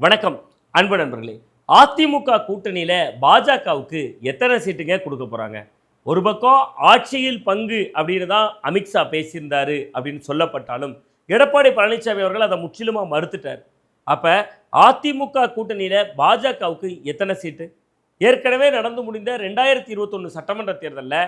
வணக்கம் அன்பு நண்பர்களே. அதிமுக கூட்டணியில் பாஜகவுக்கு எத்தனை சீட்டுங்க கொடுக்க போகிறாங்க ஒரு பக்கம் ஆட்சியில் பங்கு அப்படின்னு தான் அமித்ஷா பேசியிருந்தாரு அப்படின்னு சொல்லப்பட்டாலும் எடப்பாடி பழனிசாமி அவர்கள் அதை முற்றிலுமாக மறுத்துட்டார். அப்போ அதிமுக கூட்டணியில் பாஜகவுக்கு எத்தனை சீட்டு? ஏற்கனவே நடந்து முடிந்த ரெண்டாயிரத்தி இருபத்தொன்று சட்டமன்ற தேர்தலில்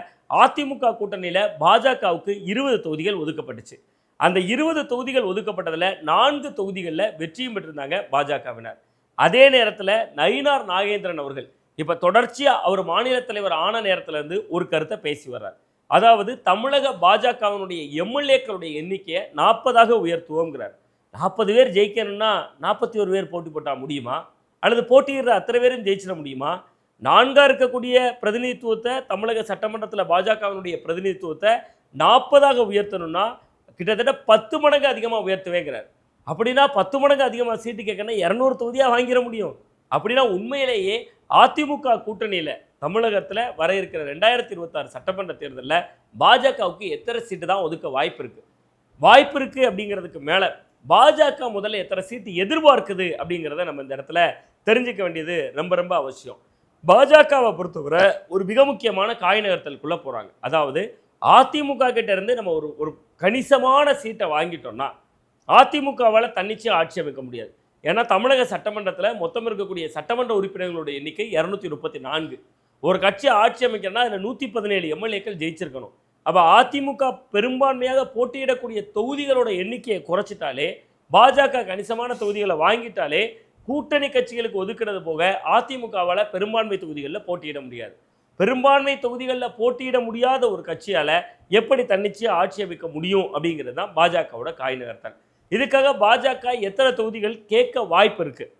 அதிமுக கூட்டணியில் பாஜகவுக்கு இருபது தொகுதிகள் ஒதுக்கப்பட்டுச்சு. அந்த இருபது தொகுதிகள் ஒதுக்கப்பட்டதில் நான்கு தொகுதிகளில் வெற்றியும் பெற்றிருந்தாங்க பாஜகவினர். அதே நேரத்தில் நயினார் நாகேந்திரன் அவர்கள் இப்போ தொடர்ச்சியாக அவர் மாநில தலைவர் ஆன நேரத்திலேருந்து ஒரு கருத்தை பேசி வர்றார். அதாவது தமிழக பாஜகவினுடைய எம்எல்ஏக்களுடைய எண்ணிக்கையை நாற்பதாக உயர்த்துவோங்கிறார். நாற்பது பேர் ஜெயிக்கணும்னா நாற்பத்தி ஒரு பேர் போட்டி போட்டால் முடியுமா? அல்லது போட்டியிடுற அத்தனை பேரும் ஜெயிச்சிட முடியுமா? நான்காக இருக்கக்கூடிய பிரதிநிதித்துவத்தை தமிழக சட்டமன்றத்தில் பாஜகவினுடைய பிரதிநிதித்துவத்தை நாற்பதாக உயர்த்தணும்னா கிட்டத்தட்ட பத்து மடங்கு அதிகமாக உயர்த்துவேங்கிறார். அப்படின்னா பத்து மடங்கு அதிகமாக சீட்டு கேட்கணும் இரநூறு தொகுதியாக வாங்கிட முடியும். அப்படின்னா உண்மையிலேயே அதிமுக கூட்டணியில் தமிழகத்தில் வர இருக்கிற ரெண்டாயிரத்தி இருபத்தாறு சட்டமன்ற தேர்தலில் பாஜகவுக்கு எத்தனை சீட்டு தான் ஒதுக்க வாய்ப்பு இருக்குது வாய்ப்பு இருக்குது அப்படிங்கிறதுக்கு மேலே பாஜக முதல்ல எத்தனை சீட்டு எதிர்பார்க்குது அப்படிங்கிறத நம்ம இந்த இடத்துல தெரிஞ்சுக்க வேண்டியது ரொம்ப ரொம்ப அவசியம். பாஜகவை பொறுத்தவரை ஒரு மிக முக்கியமான காய் நகர்த்தலுக்குள்ளே போகிறாங்க அதாவது அதிமுக கிட்ட இருந்து நம்ம ஒரு ஒரு கணிசமான சீட்டை வாங்கிட்டோம்னா அதிமுகவால் தன்னிச்சையாக ஆட்சி அமைக்க முடியாது. ஏன்னா தமிழக சட்டமன்றத்தில் மொத்தம் இருக்கக்கூடிய சட்டமன்ற உறுப்பினர்களுடைய எண்ணிக்கை இரநூத்தி முப்பத்தி நான்கு. ஒரு கட்சி ஆட்சி அமைக்கணும்னா அதில் நூற்றி பதினேழு எம்எல்ஏக்கள் ஜெயிச்சிருக்கணும். அப்போ அதிமுக பெரும்பான்மையாக போட்டியிடக்கூடிய தொகுதிகளோட எண்ணிக்கையை குறைச்சிட்டாலே பாஜக கணிசமான தொகுதிகளை வாங்கிட்டாலே கூட்டணி கட்சிகளுக்கு ஒதுக்கிறது போக அதிமுகவால் பெரும்பான்மை தொகுதிகளில் போட்டியிட முடியாது. பெரும்பான்மை தொகுதிகளில் போட்டியிட முடியாத ஒரு கட்சியால் எப்படி தன்னிச்சையாக ஆட்சி அமைக்க முடியும் அப்படிங்கிறது தான் பாஜகவோட காய் நகர்த்தல் இதுக்காக பாஜக எத்தனை தொகுதிகள் கேட்க வாய்ப்பு இருக்குது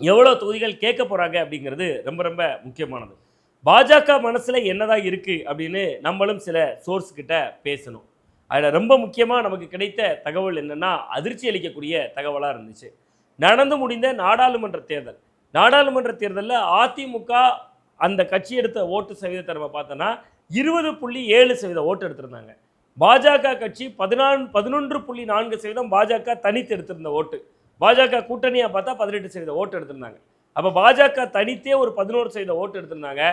எவ்வளோ தொகுதிகள் கேட்க போகிறாங்க அப்படிங்கிறது ரொம்ப ரொம்ப முக்கியமானது. பாஜக மனசில் என்னதான் இருக்குது அப்படின்னு நம்மளும் சில சோர்ஸ் கிட்ட பேசணும். அதில் ரொம்ப முக்கியமாக நமக்கு கிடைத்த தகவல் என்னென்னா அதிர்ச்சி அளிக்கக்கூடிய தகவலாக இருந்துச்சு. நடந்து முடிந்த நாடாளுமன்ற தேர்தல். நாடாளுமன்ற தேர்தலில் அதிமுக அந்த கட்சி எடுத்த ஓட்டு சதவீதத்தை நம்ம பார்த்தோன்னா இருபது புள்ளி ஏழு சதவீதம் ஓட்டு எடுத்திருந்தாங்க. பாஜக கட்சி பதினான் பதினொன்று புள்ளி நான்கு சதவீதம் பாஜக தனித்து எடுத்திருந்த ஓட்டு. பாஜக கூட்டணியாக பார்த்தா பதினெட்டு சதவீத ஓட்டு எடுத்திருந்தாங்க. அப்போ பாஜக தனித்தே ஒரு பதினோரு சதவீத ஓட்டு எடுத்திருந்தாங்க.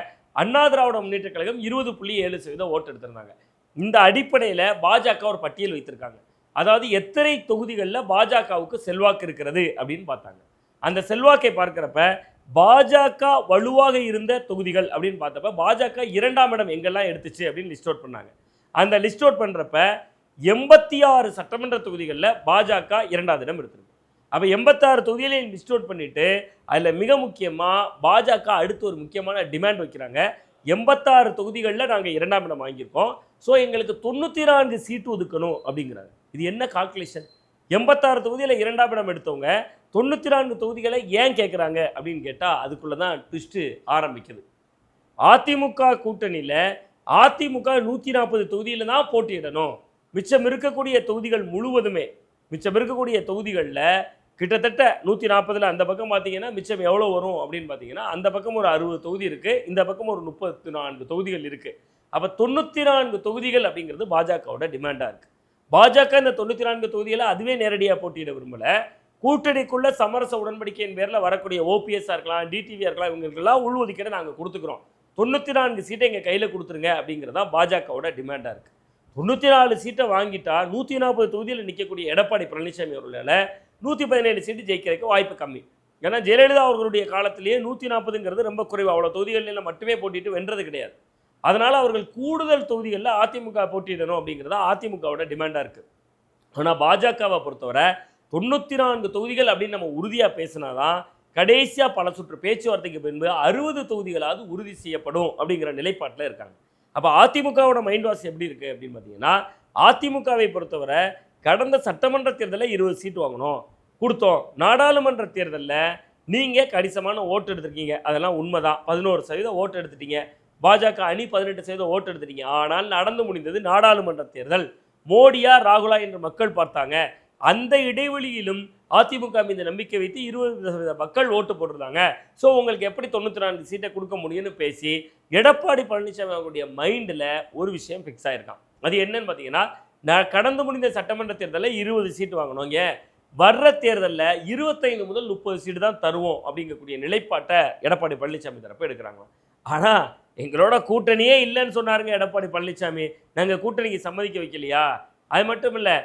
அண்ணா திராவிட முன்னேற்ற கழகம் இருபது புள்ளி ஏழு சதவீதம் ஓட்டு எடுத்திருந்தாங்க. இந்த அடிப்படையில் பாஜக ஒரு பட்டியல் வைத்திருக்காங்க. அதாவது எத்தனை தொகுதிகளில் பாஜகவுக்கு செல்வாக்கு இருக்கிறது அப்படின்னு பார்த்தாங்க. அந்த செல்வாக்கை பார்க்குறப்ப பாஜக வலுவாக இருந்த தொகுதிகள் அப்படின்னு பார்த்தப்ப பாஜக இரண்டாம் இடம் எங்கெல்லாம் எடுத்துச்சு அப்படின்னு லிஸ்ட் அவுட் பண்ணாங்க. அந்த லிஸ்ட் அவுட் பண்ணுறப்ப எண்பத்தி ஆறு சட்டமன்ற தொகுதிகளில் பாஜக இரண்டாவது இடம் எடுத்திருக்கு. அப்போ எண்பத்தாறு தொகுதிகளையும் லிஸ்ட் அவுட் பண்ணிட்டு அதில் மிக முக்கியமாக பாஜக அடுத்து ஒரு முக்கியமான டிமாண்ட் வைக்கிறாங்க. எண்பத்தாறு தொகுதிகளில் நாங்கள் இரண்டாம் இடம் வாங்கியிருக்கோம். ஸோ எங்களுக்கு தொண்ணூற்றி நான்கு சீட்டு ஒதுக்கணும் அப்படிங்கிறாங்க. இது என்ன கால்குலேஷன் எண்பத்தாறு தொகுதியில் இரண்டாம் இடம் எடுத்தவங்க தொண்ணூற்றி நான்கு தொகுதிகளை ஏன் கேட்குறாங்க அப்படின்னு கேட்டால் அதுக்குள்ளே தான் ட்விஸ்ட்டு ஆரம்பிக்குது. அதிமுக கூட்டணியில் அதிமுக நூற்றி நாற்பது தொகுதியில் தான் போட்டியிடணும். மிச்சம் இருக்கக்கூடிய தொகுதிகள் முழுவதுமே மிச்சம் இருக்கக்கூடிய தொகுதிகளில் கிட்டத்தட்ட நூற்றி நாற்பதில் அந்த பக்கம் பார்த்தீங்கன்னா மிச்சம் எவ்வளோ வரும் அப்படின்னு பார்த்தீங்கன்னா அந்த பக்கம் ஒரு அறுபது தொகுதி இருக்குது இந்த பக்கம் ஒரு முப்பத்தி நான்கு தொகுதிகள் இருக்குது அப்போ தொண்ணூற்றி நான்கு தொகுதிகள் அப்படிங்கிறது பாஜகவோட டிமாண்டாக இருக்குது பாஜக இந்த தொண்ணூற்றி நான்கு தொகுதிகளை அதுவே நேரடியாக போட்டியிட விரும்பலை. கூட்டணிக்குள்ள சமரச உடன்படிக்கையின் பேரில் வரக்கூடிய ஓபிஎஸ்ஸாக இருக்கலாம் டிடிவியாக இருக்கலாம் இவங்களுக்கெல்லாம் உள்ஒதுக்கீடு நாங்கள் கொடுத்துக்கிறோம். தொண்ணூற்றி நான்கு சீட்டை எங்கள் கையில் கொடுத்துருங்க அப்படிங்கிறது தான் பாஜகவோட டிமாண்டாக இருக்குது தொண்ணூற்றி நாலு சீட்டை வாங்கிட்டா நூற்றி நாற்பது தொகுதியில் நிற்கக்கூடிய எடப்பாடி பழனிசாமி அவர்களால் நூற்றி பதினேழு சீட்டு ஜெயிக்கிறதுக்கு வாய்ப்பு கம்மி. ஏன்னா ஜெயலலிதா அவர்களுடைய காலத்திலேயே நூற்றி நாற்பதுங்கிறது ரொம்ப குறைவு. அவ்வளோ தொகுதிகளில் மட்டுமே போட்டிட்டு வென்றது கிடையாது. அதனால் அவர்கள் கூடுதல் தொகுதிகளில் அதிமுக போட்டியிடணும் அப்படிங்கிறது அதிமுகவோட டிமாண்டாக இருக்குது ஆனால் பாஜகவை பொறுத்தவரை தொண்ணூற்றி நான்கு தொகுதிகள் அப்படின்னு நம்ம உறுதியாக பேசினாதான் கடைசியாக பல சுற்று பேச்சுவார்த்தைக்கு பின்பு அறுபது தொகுதிகளாவது உறுதி செய்யப்படும் அப்படிங்கிற நிலைப்பாட்டில் இருக்காங்க. அப்போ அதிமுகவோட மைண்ட் வாஷ் எப்படி இருக்குது அப்படின்னு பார்த்தீங்கன்னா அதிமுகவை பொறுத்தவரை கடந்த சட்டமன்ற தேர்தலில் இருபது சீட்டு வாங்கினோம். கொடுத்தோம். நாடாளுமன்ற தேர்தலில் நீங்கள் கணிசமான ஓட்டு எடுத்திருக்கீங்க. அதெல்லாம் உண்மை தான் பதினோரு சதவீதம் ஓட்டு எடுத்துட்டீங்க. பாஜக அணி பதினெட்டு சதவீதம் ஓட்டு எடுத்துட்டீங்க. ஆனால் நடந்து முடிந்தது நாடாளுமன்ற தேர்தல். மோடியா ராகுலா என்று மக்கள் பார்த்தாங்க. அந்த இடைவெளியிலும் அதிமுக மீது நம்பிக்கை வைத்து இருபது சதவீத மக்கள் ஓட்டு போட்டிருந்தாங்க. ஸோ உங்களுக்கு எப்படி தொண்ணூற்றி நான்கு சீட்டை கொடுக்க முடியும்னு பேசி எடப்பாடி பழனிசாமி அவருடைய மைண்டில் ஒரு விஷயம் ஃபிக்ஸ் ஆகிருக்கான் அது என்னன்னு பார்த்தீங்கன்னா நான் கடந்து முடிந்த சட்டமன்ற தேர்தலில் இருபது சீட்டு வாங்கினோங்க. வர்ற தேர்தலில் இருபத்தைந்து முதல் முப்பது சீட்டு தான் தருவோம் அப்படிங்கக்கூடிய நிலைப்பாட்டை எடப்பாடி பழனிசாமி தரப்பு எடுக்கிறாங்க ஆனால் எங்களோட கூட்டணியே இல்லைன்னு சொன்னாருங்க எடப்பாடி பழனிசாமி. நாங்கள் கூட்டணிக்கு சம்மதிக்க வைக்கலையா? அது மட்டும் இல்லை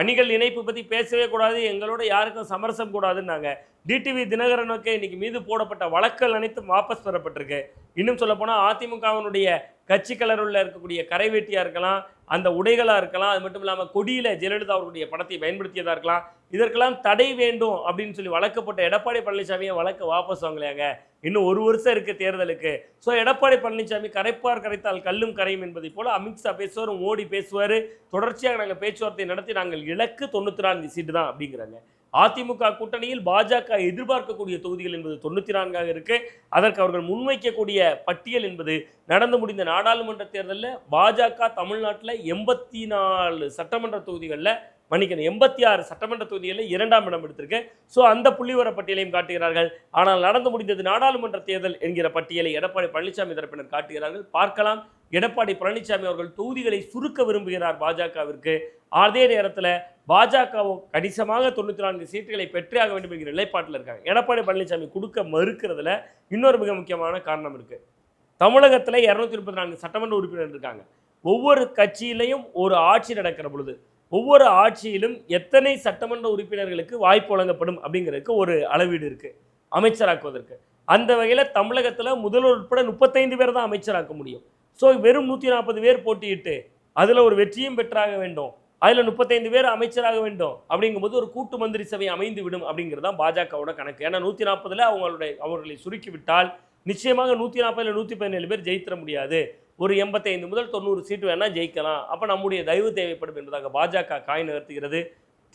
அணிகள் இணைப்பு பற்றி பேசவே கூடாது எங்களோட யாருக்கும் சமரசம் கூடாதுன்னாங்க. டிடிவி தினகரனுக்கு இன்னைக்கு மீது போடப்பட்ட வழக்குகள் அனைத்தும் வாபஸ் பெறப்பட்டிருக்கு. இன்னும் சொல்லப்போனால் அதிமுகவினுடைய கட்சி கலருள்ள இருக்கக்கூடிய கரைவேட்டியாக இருக்கலாம் அந்த உடைகளாக இருக்கலாம் அது மட்டும் இல்லாமல் கொடியில் ஜெயலலிதா அவர்களுடைய படத்தை பயன்படுத்தியதாக இருக்கலாம். இதற்கெல்லாம் தடை வேண்டும் அப்படின்னு சொல்லி வழக்கப்பட்ட எடப்பாடி பழனிசாமியை வழக்கு வாபஸ் வாங்கலையாங்க. இன்னும் ஒரு வருஷம் இருக்குது தேர்தலுக்கு. ஸோ எடப்பாடி பழனிசாமி கரைப்பார் கரைத்தால் கல்லும் கரையும் என்பதை போல் அமித்ஷா பேசுவார் மோடி பேசுவார். தொடர்ச்சியாக நாங்கள் பேச்சுவார்த்தை நடத்தி நாங்கள் இலக்கு தொண்ணூற்றி நான்கு சீட்டு தான் அப்படிங்கிறாங்க. அதிமுக கூட்டணியில் பாஜக எதிர்பார்க்கக்கூடிய தொகுதிகள் என்பது தொண்ணூற்றி நான்காக இருக்கு. அதற்கு அவர்கள் முன்வைக்கக்கூடிய பட்டியல் என்பது நடந்து முடிந்த நாடாளுமன்ற தேர்தலில் பாஜக தமிழ்நாட்டில் எண்பத்தி நாலு சட்டமன்ற தொகுதிகளில் மன்னிக்கணும் எண்பத்தி ஆறு சட்டமன்ற தொகுதிகளில் இரண்டாம் இடம் எடுத்திருக்கு. ஸோ அந்த புள்ளிவர பட்டியலையும் காட்டுகிறார்கள். ஆனால் நடந்து முடிந்தது நாடாளுமன்ற தேர்தல் என்கிற பட்டியலை எடப்பாடி பழனிசாமி தரப்பினர் காட்டுகிறார்கள். பார்க்கலாம். எடப்பாடி பழனிசாமி அவர்கள் தொகுதிகளை சுருக்க விரும்புகிறார் பாஜகவிற்கு. அதே நேரத்தில் பாஜகவும் கணிசமாக தொண்ணூற்றி நான்கு சீட்டுகளை பெற்றே ஆக வேண்டும் என்கிற நிலைப்பாட்டில் இருக்காங்க. எடப்பாடி பழனிசாமி கொடுக்க மறுக்கிறதுல இன்னொரு மிக முக்கியமான காரணம் இருக்குது தமிழகத்தில் இரநூத்தி முப்பத்தி நான்கு சட்டமன்ற உறுப்பினர் இருக்காங்க. ஒவ்வொரு கட்சியிலையும் ஒரு ஆட்சி நடக்கிற பொழுது ஒவ்வொரு ஆட்சியிலும் எத்தனை சட்டமன்ற உறுப்பினர்களுக்கு வாய்ப்பு வழங்கப்படும் அப்படிங்கிறதுக்கு ஒரு அளவீடு இருக்குது அமைச்சராக்குவதற்கு. அந்த வகையில் தமிழகத்தில் முதல்வர் உட்பட முப்பத்தைந்து பேர் தான் அமைச்சராக்க முடியும். ஸோ வெறும் நூற்றி நாற்பது பேர் போட்டியிட்டு அதில் ஒரு வெற்றியும் பெற்றாக வேண்டும். அதில் முப்பத்தைந்து பேர் அமைச்சராக வேண்டும். அப்படிங்கும்போது ஒரு கூட்டு மந்திரி சபை அமைந்து விடும் அப்படிங்கிறது தான் பாஜகவோட கணக்கு. ஏன்னா நூற்றி நாற்பதில் அவங்களுடைய அவர்களை சுருக்கிவிட்டால் நிச்சயமாக நூற்றி நாற்பதில் நூற்றி பதினேழு பேர் ஜெயித்திட முடியாது. ஒரு எண்பத்தைந்து முதல் தொண்ணூறு சீட்டு வேணால் ஜெயிக்கலாம். அப்போ நம்முடைய தயவு தேவைப்படும் என்பதாக பாஜக காய் நகர்த்துகிறது.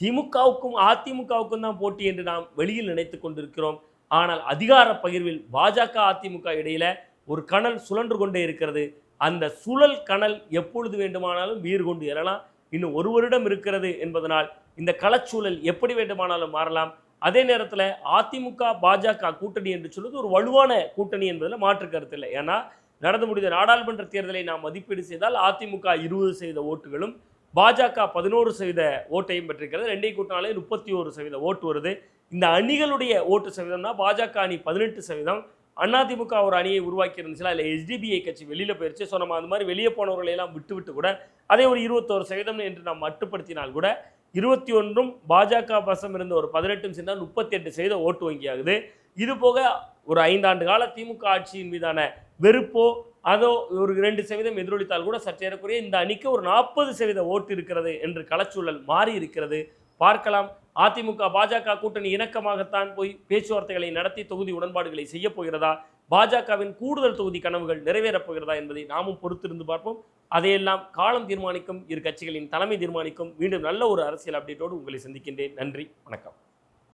திமுகவுக்கும் அதிமுகவுக்கும் தான் போட்டி என்று நாம் வெளியில் நினைத்து கொண்டிருக்கிறோம். ஆனால் அதிகார பகிர்வில் பாஜக அதிமுக இடையில் ஒரு கணல் சுழன்று கொண்டே இருக்கிறது. அந்த சுழல் கணல் எப்பொழுது வேண்டுமானாலும் வீர் கொண்டு எழலாம் இன்னும் ஒரு வருடம் இருக்கிறது என்பதனால் இந்த களச்சூழல் எப்படி வேண்டுமானாலும் மாறலாம். அதே நேரத்தில் அதிமுக பாஜக கூட்டணி என்று சொல்வது ஒரு வலுவான கூட்டணி என்பதில் மாற்று கருத்து இல்லை. ஏன்னா நடந்து முடிந்த நாடாளுமன்ற தேர்தலை நாம் மதிப்பீடு செய்தால் அதிமுக இருபது சதவீத ஓட்டுகளும் பாஜக பதினோரு சதவீத ஓட்டையும் பெற்றிருக்கிறது. ரெண்டே கூட்டினாலே முப்பத்தி ஒரு சதவீத ஓட்டு வருது. இந்த அணிகளுடைய ஓட்டு சதவீதம்னா பாஜக அணி பதினெட்டு சதவீதம் அதிமுக ஒரு அணியை உருவாக்கி இருந்துச்சுன்னா இல்லை எஸ்டிபிஐ கட்சி வெளியில் போயிருச்சு. ஸோ நம்ம அந்த மாதிரி வெளியே போனவர்களை எல்லாம் விட்டு விட்டு கூட அதே ஒரு இருபத்தோரு சதவீதம் என்று நாம் மட்டுப்படுத்தினால் கூட இருபத்தி ஒன்றும் பாஜக வசம் இருந்த ஒரு பதினெட்டும் சேர்ந்தால் முப்பத்தி எட்டு சதவீத ஓட்டு வங்கியாகுது. இது போக ஒரு ஐந்தாண்டு கால திமுக ஆட்சியின் மீதான வெறுப்போ அதோ ஒரு இரண்டு சதவீதம் எதிரொலித்தால் கூட சற்றேறக்குறைய இந்த அணிக்கு ஒரு நாற்பது சதவீத ஓட்டு இருக்கிறது என்று களச்சூழல் மாறி இருக்கிறது பார்க்கலாம். அதிமுக பாஜக கூட்டணி இணக்கமாகத்தான் போய் பேச்சுவார்த்தைகளை நடத்தி தொகுதி உடன்பாடுகளை செய்ய போகிறதா? பாஜகவின் கூடுதல் தொகுதி கனவுகள் நிறைவேறப் போகிறதா என்பதை நாமும் பொறுத்திருந்து பார்ப்போம். அதையெல்லாம் காலம் தீர்மானிக்கும் இரு கட்சிகளின் தலைமை தீர்மானிக்கும். மீண்டும் நல்ல ஒரு அரசியல் அப்டேட்டோடு உங்களை சந்திக்கின்றேன். நன்றி. வணக்கம்.